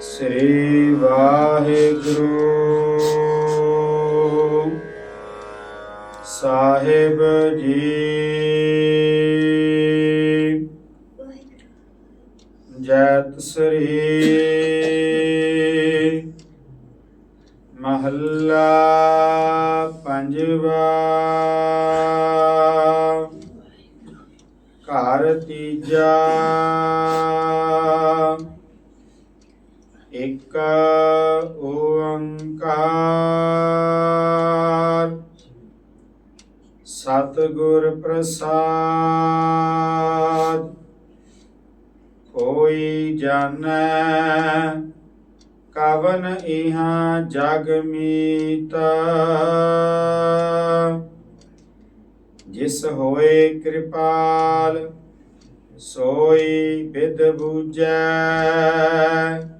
ਸ੍ਰੀ ਵਾਹਿਗੁਰੂ। ਸਾਹਿਬ ਜੀ। ਜੈਤ ਸ੍ਰੀ ਮਹੱਲਾ ਪੰਜਵਾ। ਘਰ ਤੀਜਾ। ਇੱਕ ਓੰਕਾਰ। ਸਤਿਗੁਰ ਪ੍ਰਸਾਦ। ਕੋਈ ਜਾਣੈ, ਕਵਨ ਇਹਾਂ ਜਗ ਮੀਤ। ਜਿਸ ਹੋਏ ਕਿਰਪਾਲ, ਸੋਈ ਬਿਦ ਬੂਝੈ।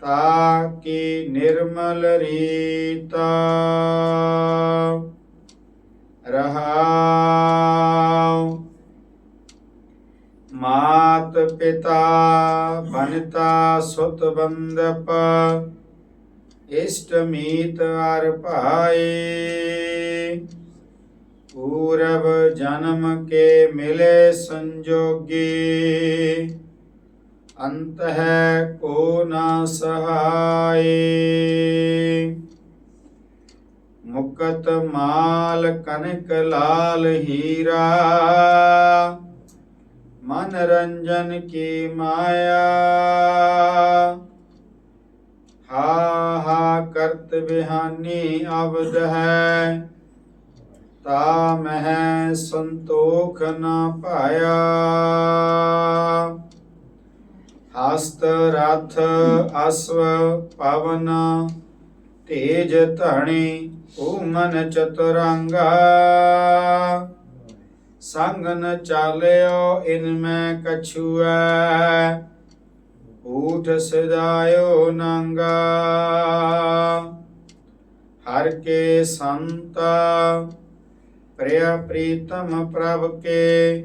ਤਾਕੀ ਨਿਰਮਲ ਰੀਤਾ। ਰਹਾਉ। ਮਾਤ ਪਿਤਾ ਬਨਤਾ ਸੁਤ ਬੰਦਪ ਇਸ਼ਟ ਮੀਤ ਅਰ ਭਾਏ। ਪੂਰਬ ਜਨਮ ਕੇ ਮਿਲੇ ਸੰਜੋਗੀ। ਅੰਤ ਹੈ ਕੋ ਨਾ ਸਹਾਏ। ਮੁਕਤ ਮਾਲ ਕਨਕ ਲਾਲ ਹੀਰਾ ਮਨ ਰੰਜਨ ਕੀ ਮਾਇਆ। ਹਾ ਹਾ, ਕਰਤ ਬਿਹਾਨੀ ਅਬਦ ਹੈ, ਤਾ ਮਹਿ ਸੰਤੋਖ ਨਾ ਪਾਇਆ। ਹਸਤ ਰਥ ਅਸਵ ਪਵਨ, ਤੇਜ ਧਣੀ ਓਮਨ ਚਤੁਰੰਗਾ। ਸੰਗ ਨ ਚਾਲਿਓ ਇਨ ਮੈਂ ਕਛੂਐ, ਊਠ ਸਦਾਇਓ ਨੰਗਾ। ਹਰ ਕੇ ਸੰਤ, ਪ੍ਰਿਆ ਪ੍ਰੀਤਮ ਪ੍ਰਭ ਕੇ